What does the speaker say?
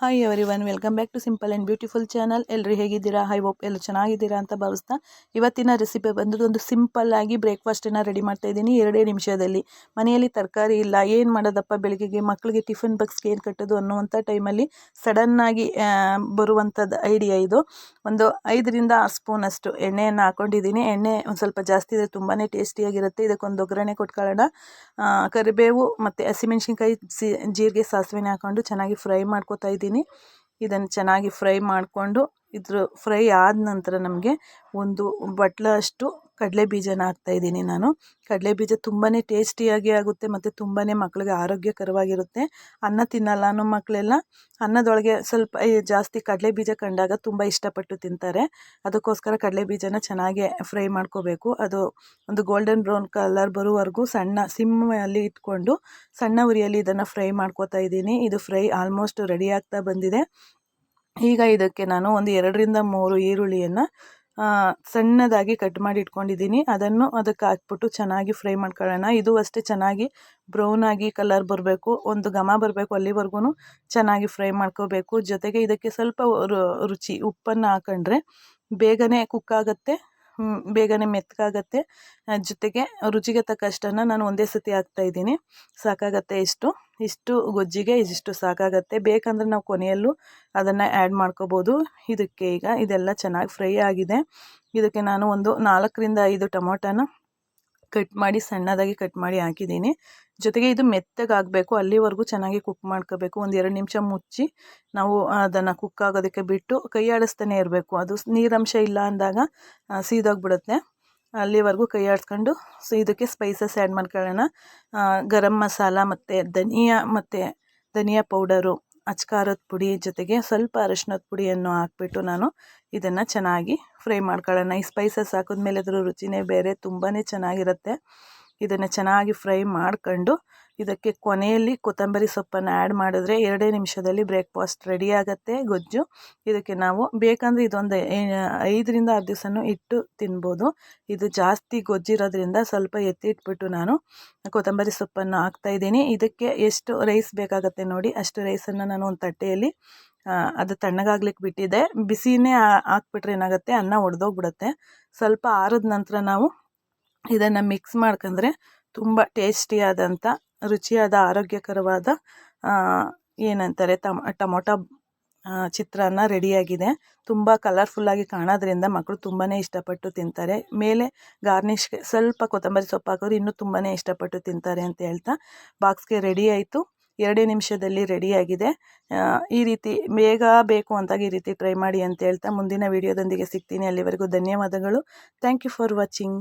Hi everyone welcome back to simple and beautiful channel ಎಲ್ಲರೂ ಹೇಗಿದ್ದೀರಾ? High hope ಎಲ್ಲ ಚೆನ್ನಾಗಿದ್ದೀರಾ ಅಂತ ಭಾವಿಸ್ತಾ. ಇವತ್ತಿನ ರೆಸಿಪಿ ಬಂದು ಒಂದು ಸಿಂಪಲ್ ಆಗಿ ಬ್ರೇಕ್ಫಾಸ್ಟನ್ನು ರೆಡಿ ಮಾಡ್ತಾ ಇದ್ದೀನಿ ಎರಡೇ ನಿಮಿಷದಲ್ಲಿ. ಮನೆಯಲ್ಲಿ ತರಕಾರಿ ಇಲ್ಲ, ಏನು ಮಾಡೋದಪ್ಪ ಬೆಳಗ್ಗೆಗೆ? ಮಕ್ಕಳಿಗೆ ಟಿಫಿನ್ ಬಾಕ್ಸ್ಗೆ ಏನು ಕಟ್ಟೋದು ಅನ್ನುವಂಥ ಟೈಮಲ್ಲಿ ಸಡನ್ನಾಗಿ ಬರುವಂಥದ್ದು ಐಡಿಯಾ ಇದು. ಒಂದು ಐದರಿಂದ ಆರು ಸ್ಪೂನಷ್ಟು ಎಣ್ಣೆಯನ್ನು ಹಾಕೊಂಡಿದ್ದೀನಿ. ಎಣ್ಣೆ ಒಂದು ಸ್ವಲ್ಪ ಜಾಸ್ತಿ ಇದೆ ತುಂಬಾ ಟೇಸ್ಟಿಯಾಗಿರುತ್ತೆ ಇದಕ್ಕೊಂದು ಒಗ್ಗರಣೆ ಕೊಟ್ಕೊಳ್ಳೋಣ. ಕರಿಬೇವು ಮತ್ತು ಹಸಿಮೆಣ್ಸಿನ್ಕಾಯಿ ಜೀರಿಗೆ, ಸಾಸಿವೆನೇ ಹಾಕ್ಕೊಂಡು ಚೆನ್ನಾಗಿ ಫ್ರೈ ಮಾಡ್ಕೊತಾ ಇದ್ದೀನಿ. ಇದ್ದೀನಿ ಇದನ್ನು ಚೆನ್ನಾಗಿ ಫ್ರೈ ಮಾಡಿಕೊಂಡು ಇದ್ರ ಫ್ರೈ ಆದ ನಂತರ ನಮಗೆ ಒಂದು ಬಟ್ಲ ಅಷ್ಟು ಕಡಲೆ ಬೀಜನ ಇದ್ದೀನಿ ನಾನು. ಕಡಲೆ ಬೀಜ ತುಂಬಾ ಟೇಸ್ಟಿಯಾಗಿ ಆಗುತ್ತೆ ಮತ್ತು ತುಂಬಾ ಮಕ್ಕಳಿಗೆ ಆರೋಗ್ಯಕರವಾಗಿರುತ್ತೆ. ಅನ್ನ ತಿನ್ನಲ್ಲ ಅನ್ನೋ ಮಕ್ಕಳೆಲ್ಲ ಅನ್ನದೊಳಗೆ ಸ್ವಲ್ಪ ಜಾಸ್ತಿ ಕಡಲೆ ಬೀಜ ಕಂಡಾಗ ತುಂಬ ಇಷ್ಟಪಟ್ಟು ತಿಂತಾರೆ. ಅದಕ್ಕೋಸ್ಕರ ಕಡಲೆ ಬೀಜನ ಚೆನ್ನಾಗಿ ಫ್ರೈ ಮಾಡ್ಕೋಬೇಕು. ಅದು ಒಂದು ಗೋಲ್ಡನ್ ಬ್ರೌನ್ ಕಲರ್ ಬರುವವರೆಗೂ ಸಣ್ಣ ಸಿಮ್ಮಲ್ಲಿ ಇಟ್ಕೊಂಡು ಸಣ್ಣ ಉರಿಯಲ್ಲಿ ಇದನ್ನು ಫ್ರೈ ಮಾಡ್ಕೋತಾ ಇದ್ದೀನಿ. ಇದು ಫ್ರೈ ಆಲ್ಮೋಸ್ಟ್ ರೆಡಿ ಆಗ್ತಾ ಬಂದಿದೆ. ಈಗ ಇದಕ್ಕೆ ನಾನು ಒಂದು ಎರಡರಿಂದ ಮೂರು ಈರುಳ್ಳಿಯನ್ನು ಸಣ್ಣದಾಗಿ ಕಟ್ ಮಾಡಿ ಇಟ್ಕೊಂಡಿದ್ದೀನಿ. ಅದನ್ನು ಅದಕ್ಕೆ ಹಾಕ್ಬಿಟ್ಟು ಚೆನ್ನಾಗಿ ಫ್ರೈ ಮಾಡ್ಕೊಳ್ಳೋಣ. ಇದು ಅಷ್ಟೇ ಚೆನ್ನಾಗಿ ಬ್ರೌನ್ ಆಗಿ ಕಲರ್ ಬರಬೇಕು. ಒಂದು ಘಮ ಬರಬೇಕು ಅಲ್ಲಿವರೆಗೂ ಚೆನ್ನಾಗಿ ಫ್ರೈ ಮಾಡ್ಕೋಬೇಕು. ಜೊತೆಗೆ ಇದಕ್ಕೆ ಸ್ವಲ್ಪ ರುಚಿ, ಉಪ್ಪನ್ನು ಹಾಕೊಂಡ್ರೆ ಬೇಗನೆ ಕುಕ್ ಆಗುತ್ತೆ. ಬೇಗನೆ ಮೆತ್ತಗಾಗತ್ತೆ ಜೊತೆಗೆ ರುಚಿಗೆ ತಕ್ಕಷ್ಟನ್ನು ನಾನು ಒಂದೇ ಸತಿ ಹಾಕ್ತಾಯಿದ್ದೀನಿ ಸಾಕಾಗತ್ತೆ ಇಷ್ಟು ಇಷ್ಟು ಗೊಜ್ಜಿಗೆ ಇದಿಷ್ಟು ಸಾಕಾಗುತ್ತೆ. ಬೇಕಂದ್ರೆ ನಾವು ಕೊನೆಯಲ್ಲೂ ಅದನ್ನು ಆ್ಯಡ್ ಮಾಡ್ಕೋಬೋದು. ಇದಕ್ಕೆ ಈಗ ಇದೆಲ್ಲ ಚೆನ್ನಾಗಿ ಫ್ರೈ ಆಗಿದೆ. ಇದಕ್ಕೆ ನಾನು ಒಂದು ನಾಲ್ಕರಿಂದ ಐದು ಟೊಮೊಟೊನ ಕಟ್ ಮಾಡಿ, ಸಣ್ಣದಾಗಿ ಕಟ್ ಮಾಡಿ ಹಾಕಿದ್ದೀನಿ. ಜೊತೆಗೆ ಇದು ಮೆತ್ತಗಾಗಬೇಕು ಅಲ್ಲಿವರೆಗೂ ಚೆನ್ನಾಗಿ ಕುಕ್ ಮಾಡ್ಕೋಬೇಕು. ಒಂದು ಎರಡು ನಿಮಿಷ ಮುಚ್ಚಿ ನಾವು ಅದನ್ನು ಕುಕ್ ಆಗೋದಕ್ಕೆ ಬಿಟ್ಟು ಕೈ ಆಡಿಸ್ತಾನೆ ಇರಬೇಕು. ಅದು ನೀರಂಶ ಇಲ್ಲ ಅಂದಾಗ ಸೀದೋಗ್ಬಿಡುತ್ತೆ. ಅಲ್ಲಿವರೆಗೂ ಕೈ ಆಡಿಸ್ಕೊಂಡು ಸೊ ಇದಕ್ಕೆ ಸ್ಪೈಸಸ್ ಆ್ಯಡ್ ಮಾಡ್ಕೊಳ್ಳೋಣ. ಗರಂ ಮಸಾಲ ಮತ್ತು ಧನಿಯಾ ಮತ್ತು ಧನಿಯಾ ಪೌಡರು ಅಚ್ಕಾರದ ಪುಡಿ ಜೊತೆಗೆ ಸ್ವಲ್ಪ ಅರಶಿನದ ಪುಡಿಯನ್ನು ಹಾಕ್ಬಿಟ್ಟು ನಾನು ಇದನ್ನು ಚೆನ್ನಾಗಿ ಫ್ರೈ ಮಾಡ್ಕೊಳ್ಳೋಣ. ಈ ಸ್ಪೈಸಸ್ ಹಾಕಿದ್ಮೇಲೆ ಅದರ ರುಚಿನೇ ಬೇರೆ ತುಂಬಾ ಚೆನ್ನಾಗಿರುತ್ತೆ. ಇದನ್ನು ಚೆನ್ನಾಗಿ ಫ್ರೈ ಮಾಡ್ಕೊಂಡು ಇದಕ್ಕೆ ಕೊನೆಯಲ್ಲಿ ಕೊತ್ತಂಬರಿ ಸೊಪ್ಪನ್ನು ಆ್ಯಡ್ ಮಾಡಿದ್ರೆ ಎರಡೇ ನಿಮಿಷದಲ್ಲಿ ಬ್ರೇಕ್ಫಾಸ್ಟ್ ರೆಡಿ ಆಗುತ್ತೆ, ಗೊಜ್ಜು. ಇದಕ್ಕೆ ನಾವು ಬೇಕಂದರೆ ಇದೊಂದು ಐದರಿಂದ ಆರು ದಿವಸನೂ ಇಟ್ಟು ತಿನ್ಬೋದು. ಇದು ಜಾಸ್ತಿ ಗೊಜ್ಜಿರೋದ್ರಿಂದ ಸ್ವಲ್ಪ ಎತ್ತಿಟ್ಬಿಟ್ಟು ನಾನು ಕೊತ್ತಂಬರಿ ಸೊಪ್ಪನ್ನು ಹಾಕ್ತಾಯಿದ್ದೀನಿ ಇದಕ್ಕೆ ಎಷ್ಟು ರೈಸ್ ಬೇಕಾಗುತ್ತೆ ನೋಡಿ, ಅಷ್ಟು ರೈಸನ್ನು ನಾನು ಒಂದು ತಟ್ಟೆಯಲ್ಲಿ ಅದು ತಣ್ಣಗಾಗ್ಲಿಕ್ಕೆ ಬಿಟ್ಟಿದ್ದೆ ಬಿಸಿನೇ ಹಾಕ್ಬಿಟ್ರೆ ಏನಾಗುತ್ತೆ, ಅನ್ನ ಒಡೆದೋಗ್ಬಿಡುತ್ತೆ. ಸ್ವಲ್ಪ ಆರಿದ ನಂತರ ನಾವು ಇದನ್ನು ಮಿಕ್ಸ್ ಮಾಡ್ಕೊಂಡ್ರೆ ತುಂಬ ಟೇಸ್ಟಿಯಾದಂಥ ರುಚಿಯಾದ, ಆರೋಗ್ಯಕರವಾದ ಏನಂತಾರೆ ತಮ್, ಟೊಮೊಟೊ ಚಿತ್ರಾನ್ನ ರೆಡಿಯಾಗಿದೆ ತುಂಬ ಕಲರ್ಫುಲ್ಲಾಗಿ ಕಾಣೋದ್ರಿಂದ ಮಕ್ಕಳು ತುಂಬಾ ಇಷ್ಟಪಟ್ಟು ತಿಂತಾರೆ. ಮೇಲೆ ಗಾರ್ನಿಷ್ಗೆ ಸ್ವಲ್ಪ ಕೊತ್ತಂಬರಿ ಸೊಪ್ಪು ಹಾಕೋರು ಇನ್ನೂ ತುಂಬಾ ಇಷ್ಟಪಟ್ಟು ತಿಂತಾರೆ ಅಂತ ಹೇಳ್ತಾ ಬಾಕ್ಸ್ಗೆ ರೆಡಿ ಆಯಿತು. ಎರಡೇ ನಿಮಿಷದಲ್ಲಿ ರೆಡಿಯಾಗಿದೆ ಈ ರೀತಿ ಬೇಗ ಬೇಕು ಅಂತ ಈ ರೀತಿ ಟ್ರೈ ಮಾಡಿ ಅಂತ ಹೇಳ್ತಾ ಮುಂದಿನ ವೀಡಿಯೋದೊಂದಿಗೆ ಸಿಗ್ತೀನಿ. ಅಲ್ಲಿವರೆಗೂ ಧನ್ಯವಾದಗಳು. Thank you for watching